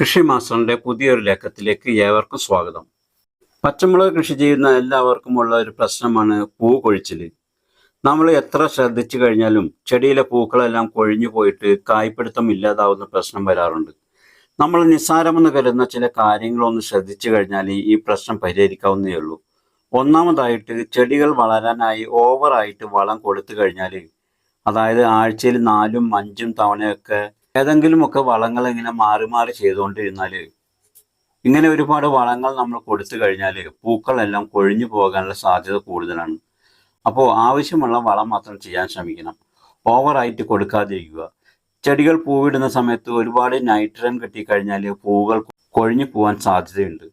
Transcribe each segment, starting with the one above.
കൃഷി മാസ്റ്ററിന്റെ പുതിയൊരു ലേഖത്തിലേക്ക് ഏവർക്കും സ്വാഗതം. പച്ചമുളക് കൃഷി ചെയ്യുന്ന എല്ലാവർക്കും ഉള്ള ഒരു പ്രശ്നമാണ് പൂ കൊഴിച്ചിൽ നമ്മൾ എത്ര ശ്രദ്ധിച്ചു കഴിഞ്ഞാലും ചെടിയിലെ പൂക്കളെല്ലാം കൊഴിഞ്ഞു പോയിട്ട് കായ്പിടുത്തം ഇല്ലാതാവുന്ന പ്രശ്നം വരാറുണ്ട്. നമ്മൾ നിസ്സാരമെന്ന് കരുതുന്ന ചില കാര്യങ്ങളൊന്ന് ശ്രദ്ധിച്ചു കഴിഞ്ഞാൽ ഈ പ്രശ്നം പരിഹരിക്കാവുന്നേ ഉള്ളൂ. ഒന്നാമതായിട്ട് ചെടികൾ വളരാനായി ഓവറായിട്ട് വളം കൊടുത്തു കഴിഞ്ഞാൽ അതായത് ആഴ്ചയിൽ നാലും അഞ്ചും തവണയൊക്കെ ഏതെങ്കിലുമൊക്കെ വളങ്ങൾ ഇങ്ങനെ മാറി മാറി ചെയ്തുകൊണ്ടിരുന്നാൽ ഇങ്ങനെ ഒരുപാട് വളങ്ങൾ നമ്മൾ കൊടുത്തു കഴിഞ്ഞാൽ പൂക്കളെല്ലാം കൊഴിഞ്ഞു പോകാനുള്ള സാധ്യത കൂടുതലാണ്. അപ്പോൾ ആവശ്യമുള്ള വളം മാത്രം ചെയ്യാൻ ശ്രമിക്കണം. ഓവറായിട്ട് കൊടുക്കാതിരിക്കുക. ചെടികൾ പൂവിടുന്ന സമയത്ത് ഒരുപാട് നൈട്രജൻ കിട്ടിക്കഴിഞ്ഞാൽ പൂവുകൾ കൊഴിഞ്ഞു പോകാൻ സാധ്യതയുണ്ട്.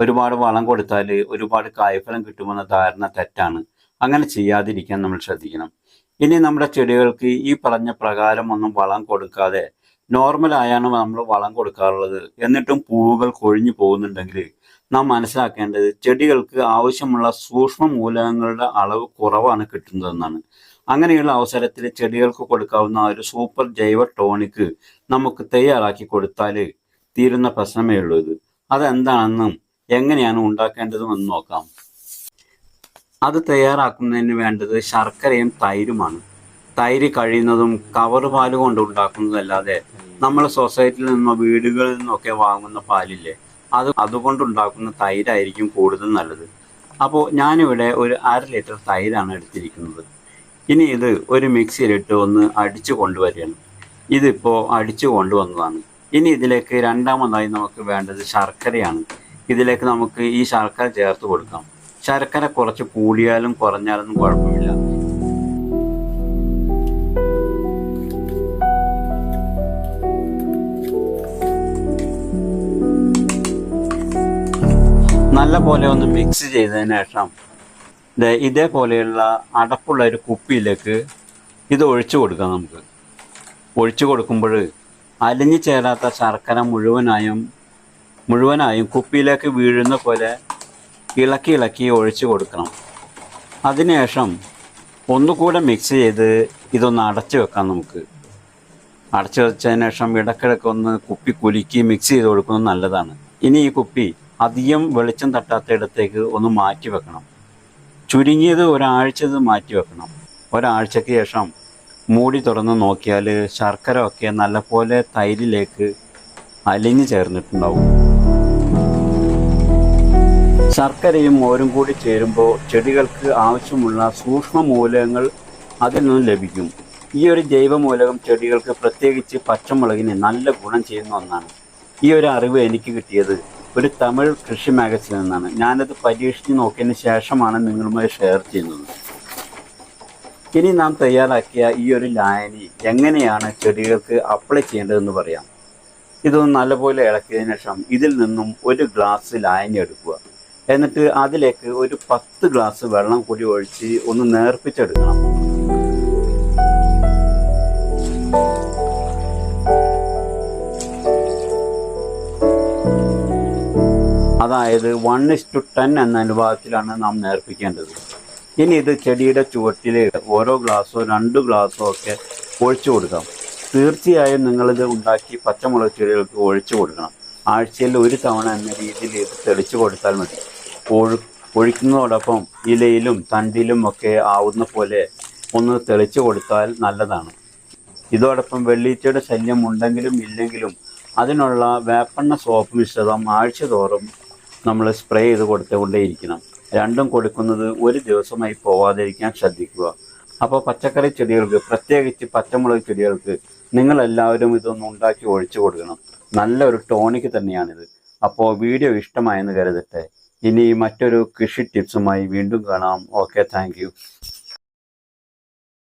ഒരുപാട് വളം കൊടുത്താൽ ഒരുപാട് കായ്ഫലം കിട്ടുമെന്ന ധാരണ തെറ്റാണ്. അങ്ങനെ ചെയ്യാതിരിക്കാൻ നമ്മൾ ശ്രദ്ധിക്കണം. ഇനി നമ്മുടെ ചെടികൾക്ക് ഈ പറഞ്ഞ പ്രകാരം ഒന്നും വളം കൊടുക്കാതെ നോർമൽ ആയാണ് നമ്മൾ വളം കൊടുക്കാറുള്ളത്. എന്നിട്ടും പൂവുകൾ കൊഴിഞ്ഞു പോകുന്നുണ്ടെങ്കിൽ നാം മനസ്സിലാക്കേണ്ടത് ചെടികൾക്ക് ആവശ്യമുള്ള സൂക്ഷ്മ മൂലകങ്ങളുടെ അളവ് കുറവാണ് കിട്ടുന്നതെന്നാണ്. അങ്ങനെയുള്ള അവസരത്തിൽ ചെടികൾക്ക് കൊടുക്കാവുന്ന ഒരു സൂപ്പർ ജൈവ ടോണിക്ക് നമുക്ക് തയ്യാറാക്കി കൊടുത്താൽ തീരുന്ന പ്രശ്നമേ ഉള്ളൂ ഇത്. അതെന്താണെന്നും എങ്ങനെയാണ് ഉണ്ടാക്കേണ്ടതും എന്ന് നോക്കാം. അത് തയ്യാറാക്കുന്നതിന് വേണ്ടത് ശർക്കരയും തൈരുമാണ് തൈര് കഴിയുന്നതും കവർ പാൽ കൊണ്ട് ഉണ്ടാക്കുന്നതല്ലാതെ നമ്മൾ സൊസൈറ്റിയിൽ നിന്നോ വീടുകളിൽ നിന്നൊക്കെ വാങ്ങുന്ന പാലില്ലേ അത് അതുകൊണ്ടുണ്ടാക്കുന്ന തൈരായിരിക്കും കൂടുതൽ നല്ലത്. അപ്പോൾ ഞാനിവിടെ ഒരു അര ലിറ്റർ തൈരാണ് എടുത്തിരിക്കുന്നത്. ഇനി ഇത് ഒരു മിക്സിയിലിട്ട് ഒന്ന് അടിച്ചു കൊണ്ടുവരികയാണ്. ഇതിപ്പോൾ അടിച്ചു കൊണ്ടുവന്നതാണ്. ഇനി ഇതിലേക്ക് രണ്ടാമതായി നമുക്ക് വേണ്ടത് ശർക്കരയാണ്. ഇതിലേക്ക് നമുക്ക് ഈ ശർക്കര ചേർത്ത് കൊടുക്കാം. ശർക്കര കുറച്ച് കൂടിയാലും കുറഞ്ഞാലും കുഴപ്പമില്ല. നല്ല പോലെ ഒന്ന് മിക്സ് ചെയ്തതിന് ശേഷം ഇതേപോലെയുള്ള അടപ്പുള്ള ഒരു കുപ്പിയിലേക്ക് ഇത് ഒഴിച്ചു കൊടുക്കാം നമുക്ക്. ഒഴിച്ചു കൊടുക്കുമ്പോൾ അലിഞ്ഞു ചേരാത്ത ശർക്കര മുഴുവനായും മുഴുവനായും കുപ്പിയിലേക്ക് വീഴുന്ന പോലെ ഇളക്കി ഇളക്കി ഒഴിച്ചു കൊടുക്കണം. അതിനുശേഷം ഒന്നുകൂടെ മിക്സ് ചെയ്ത് ഇതൊന്ന് അടച്ചു വെക്കാം നമുക്ക്. അടച്ചു വെച്ചതിന് ശേഷം ഇടക്കിടക്ക് ഒന്ന് കുപ്പി കുലുക്കി മിക്സ് ചെയ്ത് കൊടുക്കുന്നത് നല്ലതാണ്. ഇനി ഈ കുപ്പി അധികം വെളിച്ചം തട്ടാത്ത ഇടത്തേക്ക് ഒന്ന് മാറ്റി വെക്കണം. ചുരുങ്ങിയത് ഒരാഴ്ച ഇത് മാറ്റി വെക്കണം. ഒരാഴ്ചയ്ക്ക് ശേഷം മൂടി തുറന്ന് നോക്കിയാൽ ശർക്കര ഒക്കെ നല്ലപോലെ തൈരിലേക്ക് അലിഞ്ഞു ചേർന്നിട്ടുണ്ടാവും. ശർക്കരയും മോരും കൂടി ചേരുമ്പോൾ ചെടികൾക്ക് ആവശ്യമുള്ള സൂക്ഷ്മ മൂലകങ്ങൾ അതിൽ നിന്നും ലഭിക്കും. ഈ ഒരു ജൈവമൂലകം ചെടികൾക്ക് പ്രത്യേകിച്ച് പച്ചമുളകിന് നല്ല ഗുണം ചെയ്യുന്ന ഒന്നാണ്. ഈ ഒരു അറിവ് എനിക്ക് കിട്ടിയത് ഒരു തമിഴ് കൃഷി മാഗസിനിൽ നിന്നാണ്. ഞാനത് പരീക്ഷിച്ച് നോക്കിയതിന് ശേഷമാണ് നിങ്ങളുമായി ഷെയർ ചെയ്യുന്നത്. ഇനി നാം തയ്യാറാക്കിയ ഈ ഒരു ലായനി എങ്ങനെയാണ് ചെടികൾക്ക് അപ്ലൈ ചെയ്യേണ്ടതെന്ന് പറയാം. ഇതൊന്ന് നല്ലപോലെ ഇളക്കിയതിനു ശേഷം ഇതിൽ നിന്നും ഒരു ഗ്ലാസ് ലായനി എടുക്കുക. എന്നിട്ട് അതിലേക്ക് ഒരു പത്ത് ഗ്ലാസ് വെള്ളം കൂടി ഒഴിച്ച് ഒന്ന് നേർപ്പിച്ചെടുക്കണം. അതായത് വൺ ഇസ് ടു ടെൻ എന്ന അനുപാതത്തിലാണ് നാം നേർപ്പിക്കേണ്ടത്. ഇനി ഇത് ചെടിയുടെ ചുവട്ടിൽ ഓരോ ഗ്ലാസ്സോ രണ്ട് ഗ്ലാസ്സോ ഒക്കെ ഒഴിച്ചു കൊടുക്കാം. തീർച്ചയായും നിങ്ങളിത് ഉണ്ടാക്കി പച്ചമുളക് ചെടികൾക്ക് ഒഴിച്ചു കൊടുക്കണം. ആഴ്ചയിൽ ഒരു തവണ എന്ന രീതിയിൽ ഇത് തെളിച്ചു കൊടുത്താൽ മതി. ഒഴു ഒഴിക്കുന്നതോടൊപ്പം ഇലയിലും തണ്ടിലും ഒക്കെ ആവുന്ന പോലെ ഒന്ന് തെളിച്ചു കൊടുത്താൽ നല്ലതാണ്. ഇതോടൊപ്പം വെള്ളീച്ചയുടെ ശല്യം ഉണ്ടെങ്കിലും ഇല്ലെങ്കിലും അതിനുള്ള വേപ്പെണ്ണ സോപ്പ് മിശ്രിതം ആഴ്ച തോറും നമ്മൾ സ്പ്രേ ചെയ്ത് കൊടുത്തുകൊണ്ടേയിരിക്കണം. രണ്ടും കൊടുക്കുന്നത് ഒരു ദിവസമായി പോവാതിരിക്കാൻ ശ്രദ്ധിക്കുക. അപ്പോൾ പച്ചക്കറി ചെടികൾക്ക് പ്രത്യേകിച്ച് പച്ചമുളക് ചെടികൾക്ക് നിങ്ങളെല്ലാവരും ഇതൊന്ന് ഉണ്ടാക്കി ഒഴിച്ചു കൊടുക്കണം. നല്ലൊരു ടോണിക്ക് തന്നെയാണിത്. അപ്പോൾ വീഡിയോ ഇഷ്ടമായെന്ന് കരുതട്ടെ. ഇനി മറ്റൊരു കൃഷി ടിപ്സുമായി വീണ്ടും കാണാം. Okay thank